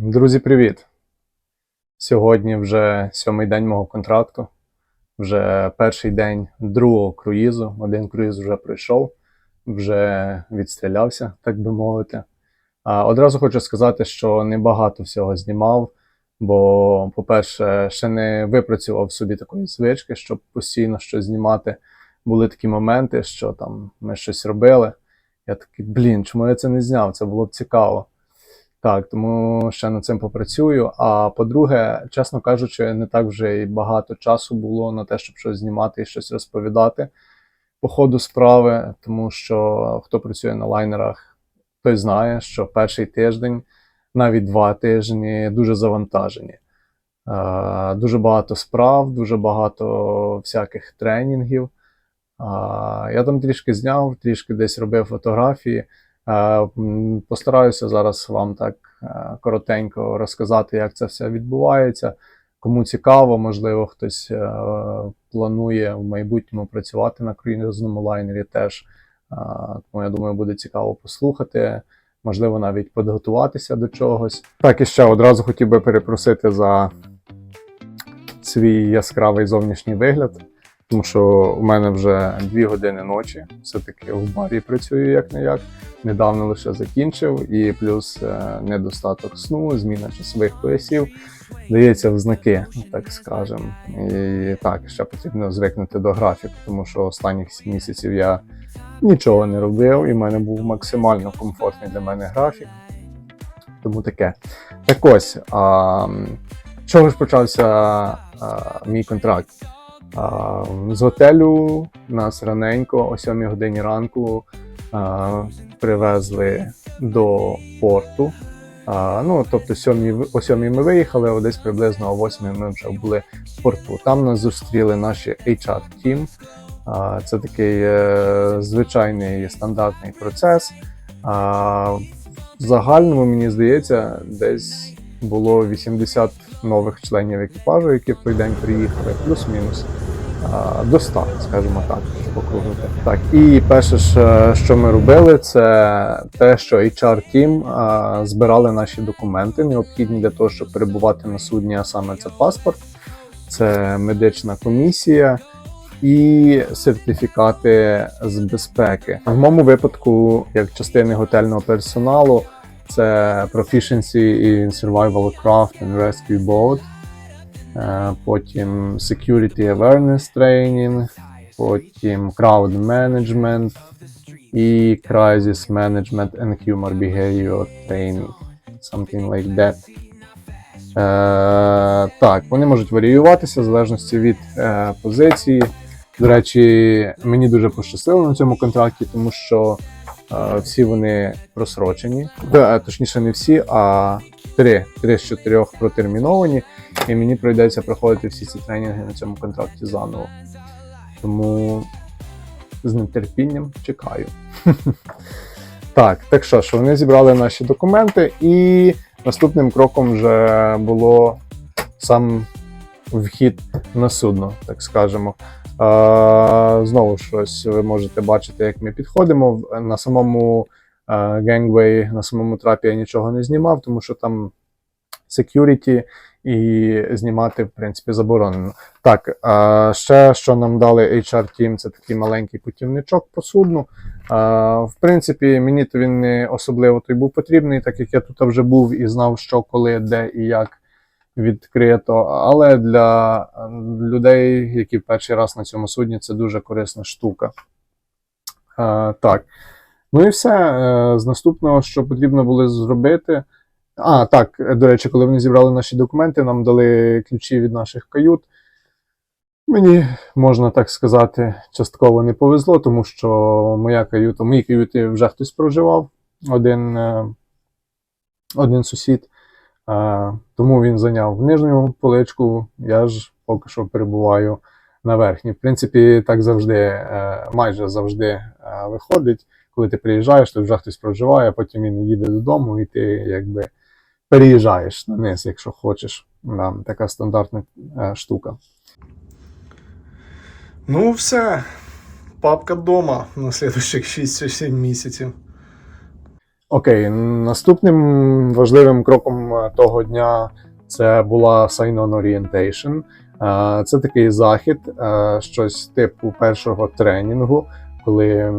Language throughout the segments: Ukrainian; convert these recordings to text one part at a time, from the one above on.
Друзі, привіт! Сьогодні вже сьомий день мого контракту. Вже перший день другого круїзу. Один круїз вже пройшов, вже відстрілявся, так би мовити. А одразу хочу сказати, що небагато всього знімав, бо, по-перше, ще не випрацював собі такої звички, щоб постійно щось знімати. Були такі моменти, що там ми щось робили. Я такий, блін, чому я це не зняв? Це було б цікаво. Так, тому ще над цим попрацюю. А по-друге, чесно кажучи, не так вже і багато часу було на те, щоб щось знімати і щось розповідати по ходу справи, тому що хто працює на лайнерах, той знає, що перший тиждень, навіть два тижні дуже завантажені. Е, Дуже багато справ, дуже багато всяких тренінгів. Е, Я там трішки зняв, трішки десь робив фотографії. Е, Постараюся зараз вам так е, коротенько розказати, як це все відбувається. Кому цікаво, можливо, хтось е, планує в майбутньому працювати на круїзному лайнері теж. Тому я думаю, буде цікаво послухати, можливо, навіть підготуватися до чогось. Так, і ще одразу хотів би перепросити за свій яскравий зовнішній вигляд. Тому що у мене вже дві години ночі, все-таки в барі працюю як не як. Недавно лише закінчив, і плюс е, недостаток сну, зміна часових поясів дається в знаки, так скажемо. І так, ще потрібно звикнути до графіку, тому що останніх місяців я нічого не робив, і в мене був максимально комфортний для мене графік. Тому таке. Так ось, а, чого ж почався а, мій контракт? А, З готелю нас раненько, о 7 годині ранку, а, привезли до порту. А, ну, тобто, сьомій, о 7 ми виїхали, а десь приблизно о 8 ми вже були в порту. Там нас зустріли наші HR team. Це такий е, звичайний стандартний процес. А, В загальному, мені здається, десь було 80 нових членів екіпажу, які в той день приїхали, плюс-мінус до 100, скажімо так, щоб округлити. Так, і перше, що ми робили, це те, що HR Team збирали наші документи, необхідні для того, щоб перебувати на судні, а саме це паспорт, це медична комісія. І сертифікати з безпеки. В моєму випадку, як частини готельного персоналу, це Proficiency in Survival Craft and Rescue Boat, е, потім Security Awareness Training, потім Crowd Management і Crisis Management and Humor Behavior Training. Something like that. Е, так, вони можуть варіюватися в залежності від е, позиції. До речі, мені дуже пощастило на цьому контракті, тому що е, всі вони просрочені. Е, точніше, не всі, а три, три з чотирьох протерміновані, і мені прийдеться проходити всі ці тренінги на цьому контракті заново. Тому з нетерпінням чекаю. Так, так що ж, вони зібрали наші документи, і наступним кроком вже було сам вхід на судно, так скажемо. Знову ж ось ви можете бачити, як ми підходимо. На самому генгвей, на самому трапі я нічого не знімав, тому що там security і знімати, в принципі, заборонено. Так, ще що нам дали HR Team, це такий маленький путівничок по судну. В принципі, мені то він не особливо той був потрібний, так як я тут вже був і знав, що, коли, де і як відкрито. Але для людей, які перший раз на цьому судні, це дуже корисна штука. Е, Так. Ну і все. Е, З наступного, що потрібно було зробити. А, так, до речі, коли вони зібрали наші документи, нам дали ключі від наших кают. Мені, можна так сказати, частково не повезло, тому що моя каюта, в моїй каюті вже хтось проживав, один, е, один сусід. Е, Тому він зайняв нижню поличку, я ж поки що перебуваю на верхній. В принципі, так завжди, е, майже завжди е, виходить. Коли ти приїжджаєш, то вже хтось проживає, а потім він їде додому, і ти якби переїжджаєш на низ, якщо хочеш. Да, така стандартна е, штука. Ну, все. Папка дома на слідучих 6-7 місяців. Окей, наступним важливим кроком е, того дня це була Sign-on Orientation. Е, Це такий захід, е, щось типу першого тренінгу, коли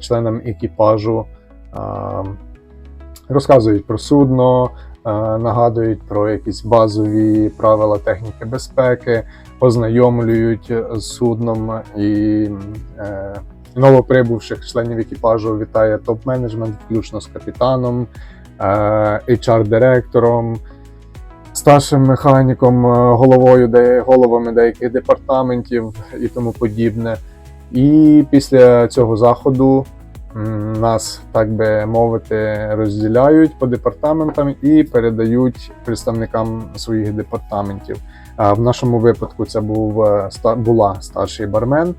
членам екіпажу розказують про судно, нагадують про якісь базові правила техніки безпеки, ознайомлюють з судном і новоприбувших членів екіпажу вітає топ-менеджмент, включно з капітаном, е, HR-директором, старшим механіком, е, головою головами деяких департаментів і тому подібне. І після цього заходу нас, так би мовити, розділяють по департаментам і передають представникам своїх департаментів. В нашому випадку це був е, була старший бармен.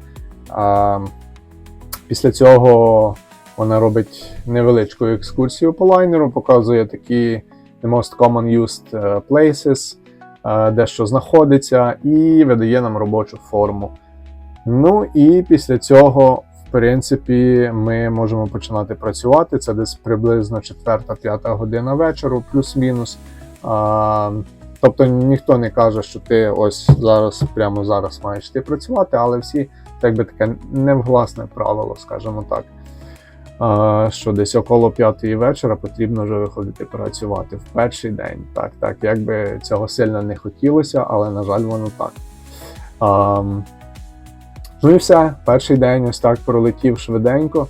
Після цього вона робить невеличку екскурсію по лайнеру, показує такі the most common used е, places, е, де що знаходиться, і видає нам робочу форму. Ну і після цього, в принципі, ми можемо починати працювати. Це десь приблизно 4-5 година вечору, плюс-мінус. Тобто ніхто не каже, що ти ось зараз, прямо зараз маєш йти працювати, але всі так би таке невгласне правило, скажімо так. Що десь около п'ятої вечора потрібно вже виходити працювати в перший день. Так, так, як би цього сильно не хотілося, але на жаль, воно так. А, ну і все, перший день ось так пролетів швиденько.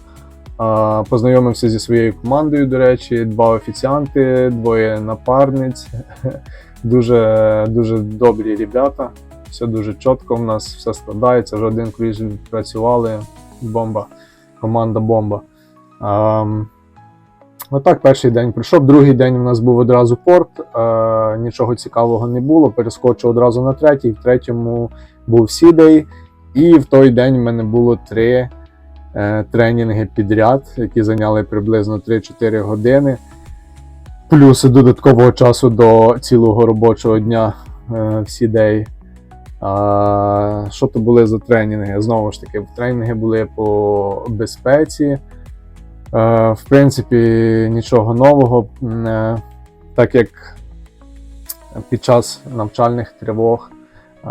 А, познайомився зі своєю командою, до речі, два офіціанти, двоє напарниць. Дуже, дуже добрі ребята. Все дуже чітко в нас все складається. Один круїз працювали. Бомба. Команда бомба. Ем, Отак перший день пройшов. Другий день у нас був одразу порт. Е, нічого цікавого не було. Перескочив одразу на третій. В третьому був сідей. І в той день в мене було три е, тренінги підряд, які зайняли приблизно 3-4 години. Плюс додаткового часу до цілого робочого дня е, в сідей. Що то були за тренінги? Знову ж таки, тренінги були по безпеці. Е, в принципі, нічого нового, е, так як під час навчальних тривог е,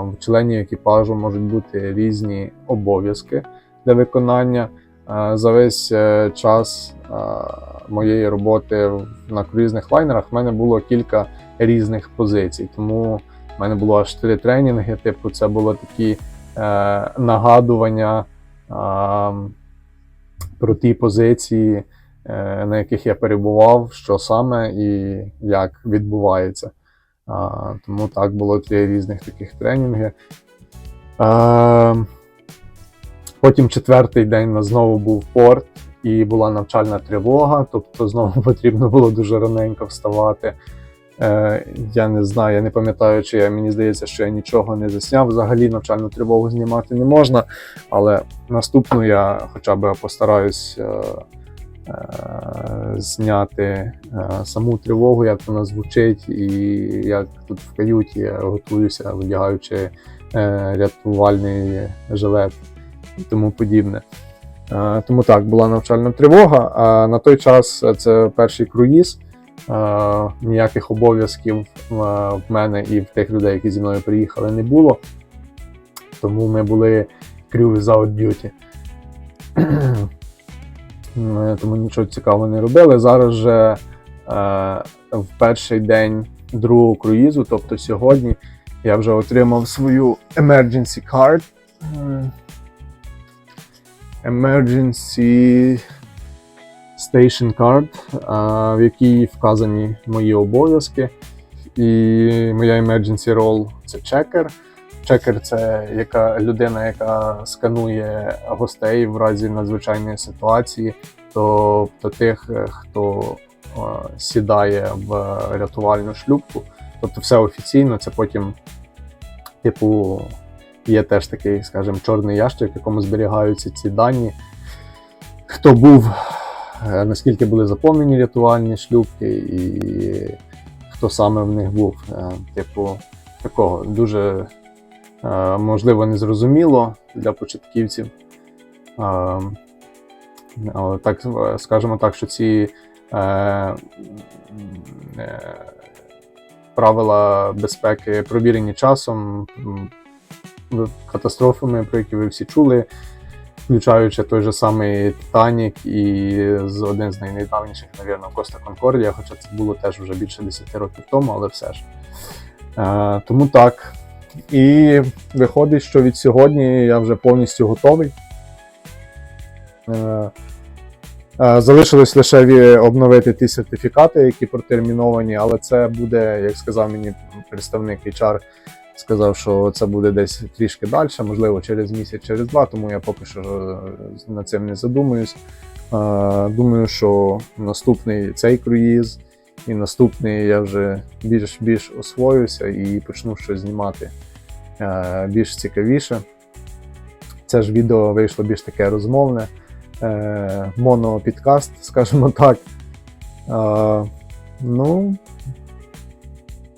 в членів екіпажу можуть бути різні обов'язки для виконання. За весь час моєї роботи на круїзних лайнерах в мене було кілька різних позицій. Тому у мене було аж три тренінги. Типу, це було такі е, нагадування е, про ті позиції, е, на яких я перебував, що саме і як відбувається. А, тому так було три різних таких тренінги. Е, потім четвертий день у нас знову був порт і була навчальна тривога, тобто знову потрібно було дуже раненько вставати. Е, я не знаю, я не пам'ятаю, чи я, мені здається, що я нічого не засняв. Взагалі навчальну тривогу знімати не можна, але наступну я хоча б постараюсь е, е, зняти саму тривогу, як вона звучить, і як тут в каюті готуюся, вдягаючи рятувальний жилет і тому подібне. Тому так, була навчальна тривога. А на той час це перший круїз. Е, ніяких обов'язків е, в мене і в тих людей, які зі мною приїхали, не було. Тому ми були crew without duty. Е, Тому нічого цікавого не робили. Зараз же в перший день другого круїзу, тобто сьогодні, я вже отримав свою emergency card. Emergency Station Card, в якій вказані мої обов'язки. І моя emergency role це чекер. Чекер це яка людина, яка сканує гостей в разі надзвичайної ситуації, тобто тих, хто сідає в рятувальну шлюпку. Тобто все офіційно, це потім, типу, є теж такий, скажімо, чорний ящик, в якому зберігаються ці дані. Хто був, наскільки були заповнені рятувальні шлюпки, і хто саме в них був. Е, Типу, такого дуже е, можливо незрозуміло для початківців. Е, Але так е, скажемо так, що ці е, е, правила безпеки провірені часом, катастрофами, про які ви всі чули, включаючи той же самий Титанік і з один з найнедавніших, мабуть, Коста Конкордія, хоча це було теж вже більше 10 років тому, але все ж. Е, тому так. І виходить, що від сьогодні я вже повністю готовий. Е, е, Залишилось лише обновити ті сертифікати, які протерміновані, але це буде, як сказав мені представник HR, сказав, що це буде десь трішки далі, можливо, через місяць, через два, тому я поки що е, над цим не задумуюсь. Е, Думаю, що наступний цей круїз і наступний я вже більш більш освоюся і почну щось знімати е, більш цікавіше. Це ж відео вийшло більш таке розмовне, монопідкаст, скажімо так. Ну,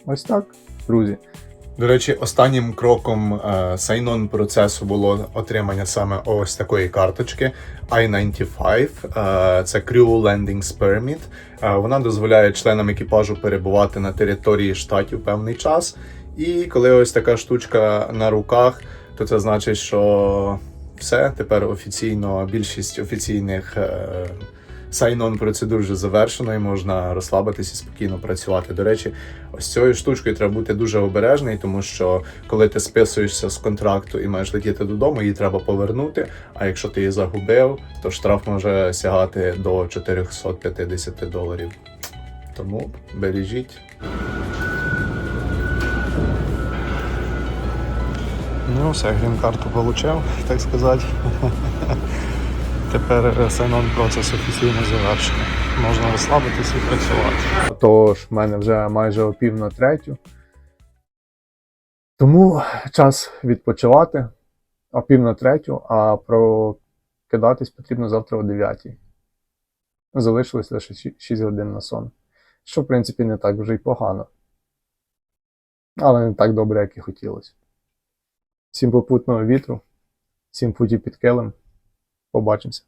ось так, друзі. До речі, останнім кроком е, сайнон процесу було отримання саме ось такої карточки I-95. Е, це Crew Landings Permit. Е, вона дозволяє членам екіпажу перебувати на території штатів певний час. І коли ось така штучка на руках, то це значить, що все тепер офіційно більшість офіційних. Сайнон процедур вже завершено і можна розслабитись і спокійно працювати. До речі, ось цією штучкою треба бути дуже обережний, тому що коли ти списуєшся з контракту і маєш летіти додому, її треба повернути. А якщо ти її загубив, то штраф може сягати до 450 доларів. Тому бережіть. Ну, все, грін-карту отримав, так сказати. Тепер сайнон процес офіційно завершений. Можна розслабитись і працювати. Тож, в мене вже майже о пів на третю. Тому час відпочивати о пів на третю, а прокидатись потрібно завтра о 9. Залишилось лише 6 годин на сон. Що, в принципі, не так вже й погано. Але не так добре, як і хотілося. Всім попутного вітру, всім путі під килим. Побачимося.